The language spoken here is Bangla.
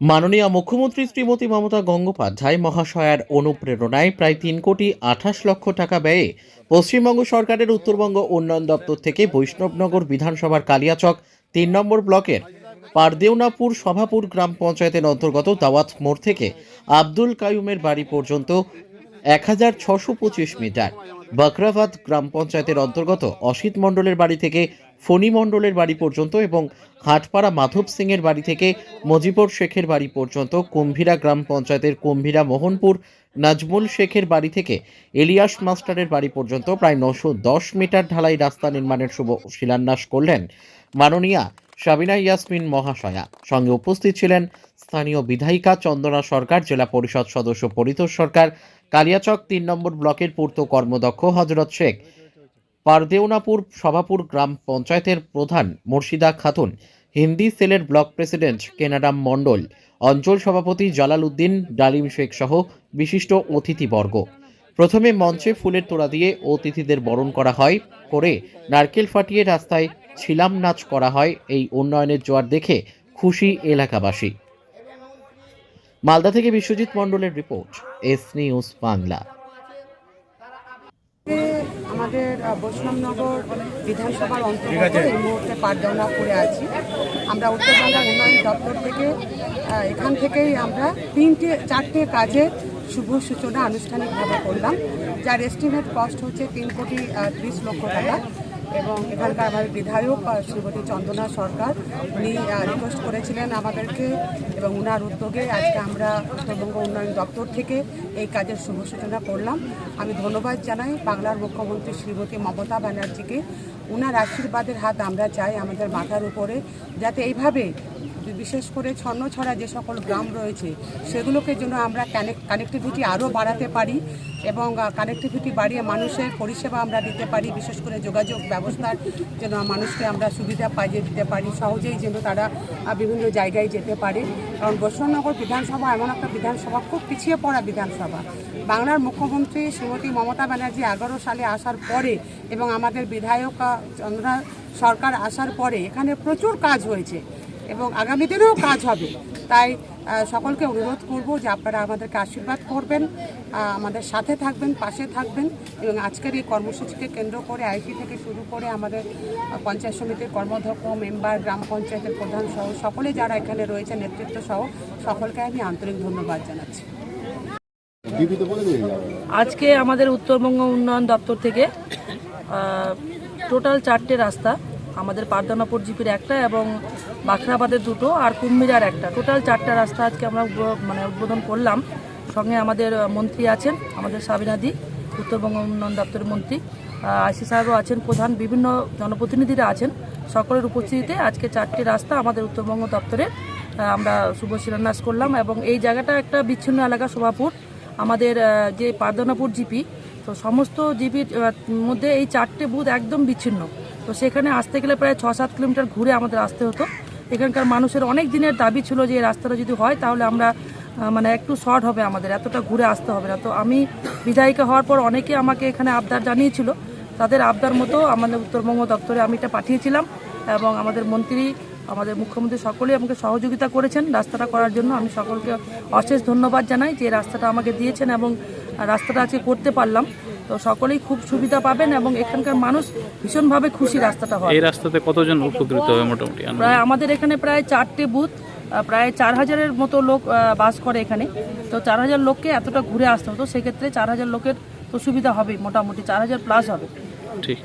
মাননীয় মুখ্যমন্ত্রী শ্রীমতী মমতা গঙ্গোপাধ্যায় মহাশয়ার অনুপ্রেরণায় প্রায় তিন কোটি আঠাশ লক্ষ টাকা ব্যয়ে পশ্চিমবঙ্গ সরকারের উত্তরবঙ্গ উন্নয়ন দপ্তর থেকে বৈষ্ণবনগর বিধানসভার কালিয়াচক তিন নম্বর ব্লকের পারদেওনাপুর সভাপুর গ্রাম পঞ্চায়েতের অন্তর্গত দাওয়াত মোড় থেকে আব্দুল কায়ুমের বাড়ি পর্যন্ত এক হাজার ছশো পঁচিশ মিটার। বাকরাবাদ গ্রাম পঞ্চায়েতের অন্তর্গত অসিত মণ্ডলের বাড়ি থেকে, ফণি মণ্ডলের বাড়ি পর্যন্ত এবং হাটপাড়া মাধব সিংয়ের বাড়ি থেকে, মজিবর শেখের বাড়ি পর্যন্ত কুম্ভীরা গ্রাম পঞ্চায়েতের কুম্ভীরা মোহনপুর, নাজমুল শেখের বাড়ি থেকে, এলিয়াস মাস্টারের বাড়ি পর্যন্ত প্রায় নশো দশ মিটার ঢালাই রাস্তা নির্মাণের শুভ শিলান্যাস করলেন। মাননীয়া সাবিনা ইয়াসমিন মহাশয়া। সঙ্গে উপস্থিত ছিলেন স্থানীয় বিধায়িকা চন্দনা সরকার, জেলা পরিষদ সদস্য পরিতোষ সরকার, কালিয়াচক তিন নম্বর ব্লকের পূর্ত কর্মদক্ষ হজরত শেখ পারদেওনাপুর সভাপুর গ্রাম পঞ্চায়েতের প্রধান মুর্শিদা খাতুন, হিন্দি সেলের ব্লক প্রেসিডেন্ট কেনাডাম মণ্ডল, অঞ্চল সভাপতি জালাল উদ্দিন, ডালিম শেখ সহ বিশিষ্ট অতিথিবর্গ। প্রথমে মঞ্চে ফুলের তোড়া দিয়ে অতিথিদের বরণ করা হয়, করে নারকেল ফাটিয়ে রাস্তায় ছিলাম নাচ করা হয় এই উন্নয়নের জোয়ার দেখে খুশি এলাকাবাসী। মালদা থেকে বিশ্বজিৎ মণ্ডলের রিপোর্ট এস নিউজ বাংলা। আমাদের বৈষ্ণবনগর বিধানসভার অন্তর্গত এই মুহূর্তে পাটদৌনাপুরে আছি। আমরা উত্তরবঙ্গ উন্নয়ন দপ্তর থেকে এখান থেকেই আমরা তিনটে চারটে কাজে শুভ সূচনা আনুষ্ঠানিকভাবে করলাম। যার এস্টিমেট কস্ট হচ্ছে তিন কোটি ত্রিশ লক্ষ টাকা। এবং এখানকার আমাদের বিধায়ক শ্রীমতী চন্দনা সরকার, উনি রিকোয়েস্ট করেছিলেন আমাদেরকে এবং ওনার উদ্যোগে আজকে আমরা উত্তরবঙ্গ উন্নয়ন দপ্তর থেকে এই কাজের শুভ সূচনা করলাম। আমি ধন্যবাদ জানাই বাংলার মুখ্যমন্ত্রী শ্রীমতী মমতা ব্যানার্জিকে। ওনার আশীর্বাদের হাত আমরা চাই আমাদের মাথার উপরে, যাতে এইভাবে বিশেষ করে ছন্নছড়া যে সকল গ্রাম রয়েছে, সেগুলোকে যেন আমরা কানেক্টিভিটি আরও বাড়াতে পারি এবং কানেক্টিভিটি বাড়িয়ে মানুষের পরিষেবা আমরা দিতে পারি, বিশেষ করে যোগাযোগ ব্যবস্থার যেন মানুষকে আমরা সুবিধা পাইয়ে দিতে পারি, সহজেই যেন তারা বিভিন্ন জায়গায় যেতে পারে। কারণ বৈষ্ণবনগর বিধানসভা এমন একটা বিধানসভা, খুব পিছিয়ে পড়া বিধানসভা। বাংলার মুখ্যমন্ত্রী শ্রীমতী মমতা ব্যানার্জি এগারো সালে আসার পরে এবং আমাদের বিধায়ক চন্দ্রা সরকার আসার পরে এখানে প্রচুর কাজ হয়েছে। এবং আগামী দিনেও কাজ হবে। তাই সকলকে অনুরোধ করব যে আপনারা আমাদেরকে আশীর্বাদ করবেন আমাদের সাথে থাকবেন পাশে থাকবেন এবং আজকের এই কর্মসূচিকে কেন্দ্র করে আইসি থেকে শুরু করে আমাদের পঞ্চায়েত সমিতির কর্মধ্যক্ষ মেম্বার গ্রাম পঞ্চায়েতের প্রধান সহ সকলে যারা এখানে রয়েছে নেতৃত্ব সহ সকলকে আমি আন্তরিক ধন্যবাদ জানাচ্ছি। আজকে আমাদের উত্তরবঙ্গ উন্নয়ন দপ্তর থেকে টোটাল চারটে রাস্তা আমাদের পারদানাপুর জিপির একটা এবং বাখরাবাদের দুটো আর কুম্মিরার একটা। টোটাল চারটা রাস্তা আজকে আমরা মানে উদ্বোধন করলাম। সঙ্গে আমাদের মন্ত্রী আছেন, আমাদের সাবিনাদি উত্তরবঙ্গ উন্নয়ন দপ্তরের মন্ত্রী। আইসি সাহেবও আছেন, প্রধান, বিভিন্ন জনপ্রতিনিধিরা আছেন। সকলের উপস্থিতিতে আজকে চারটি রাস্তা আমাদের উত্তরবঙ্গ দপ্তরে আমরা শুভ শিলান্যাস করলাম এবং এই জায়গাটা একটা বিচ্ছিন্ন এলাকা শোভাপুর। আমাদের যে পারদনাপুর জিপি, তো সমস্ত জিপির মধ্যে এই চারটে বুথ একদম বিচ্ছিন্ন। তো সেখানে আসতে গেলে প্রায় ছ সাত কিলোমিটার ঘুরে আমাদের আসতে হতো। এখানকার মানুষের অনেক দিনের দাবি ছিল যে এই রাস্তাটা যদি হয় তাহলে আমরা মানে একটু শর্ট হবে আমাদের, এতটা ঘুরে আসতে হবে না। তো আমি বিধায়িকা হওয়ার পর অনেকে আমাকে এখানে আবদার জানিয়েছিল। তাদের আবদার মতো আমাদের উত্তরবঙ্গ দপ্তরে আমি এটা পাঠিয়েছিলাম এবং আমাদের মন্ত্রী, আমাদের মুখ্যমন্ত্রী সকলেই আমাকে সহযোগিতা করেছেন রাস্তাটা করার জন্য। আমি সকলকে অশেষ ধন্যবাদ জানাই যে রাস্তাটা আমাকে দিয়েছেন এবং রাস্তাটা আজকে করতে পারলাম। তো সকলেই খুব সুবিধা পাবেন এবং এখানকার মানুষ ভীষণভাবে খুশি রাস্তাটা হয়। এই রাস্তাতে কতজন উপকৃত হবে মোটামুটি? প্রায় আমাদের এখানে প্রায় চারটে বুথ প্রায় চার হাজারের মতো লোক বাস করে এখানে। তো চার হাজার লোককে এতটা ঘুরে আসতে হতো সেক্ষেত্রে চার হাজার লোকের তো সুবিধা হবে মোটামুটি চার হাজার প্লাস হবে। ঠিক।